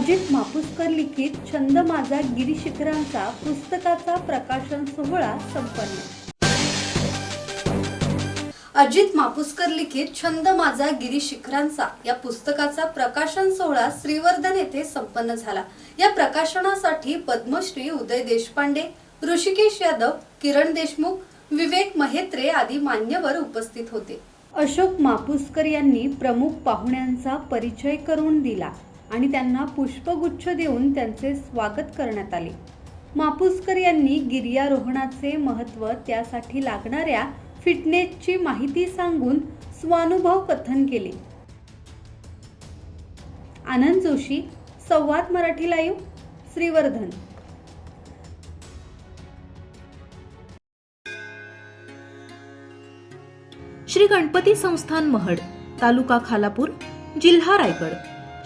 अजित मापुसकर लिखित छंद माझा गिरीशिखरांचा पुस्तकाचा प्रकाशन सोहळा संपन्न. अजित मापुसकर लिखित छंद माझा गिरीशिखरांचा या पुस्तकाचा प्रकाशन सोहळा श्रीवर्धन येथे संपन्न झाला. या प्रकाशनासाठी पद्मश्री उदय देशपांडे ऋषिकेश यादव किरण देशमुख विवेक महेत्रे आदी मान्यवर उपस्थित होते. अशोक मापुसकर यांनी प्रमुख पाहुण्यांचा परिचय करून दिला. आणि त्यांना पुष्पगुच्छ देऊन त्यांचे स्वागत करण्यात आले. मापुसकर यांनी गिर्यारोहणाचे महत्त्व त्यासाठी लागणाऱ्या फिटनेसची माहिती सांगून स्वानुभव कथन केले. आनंद जोशी संवाद मराठी लाईव्ह श्रीवर्धन. श्री गणपती संस्थान महड तालुका खालापूर जिल्हा रायगड.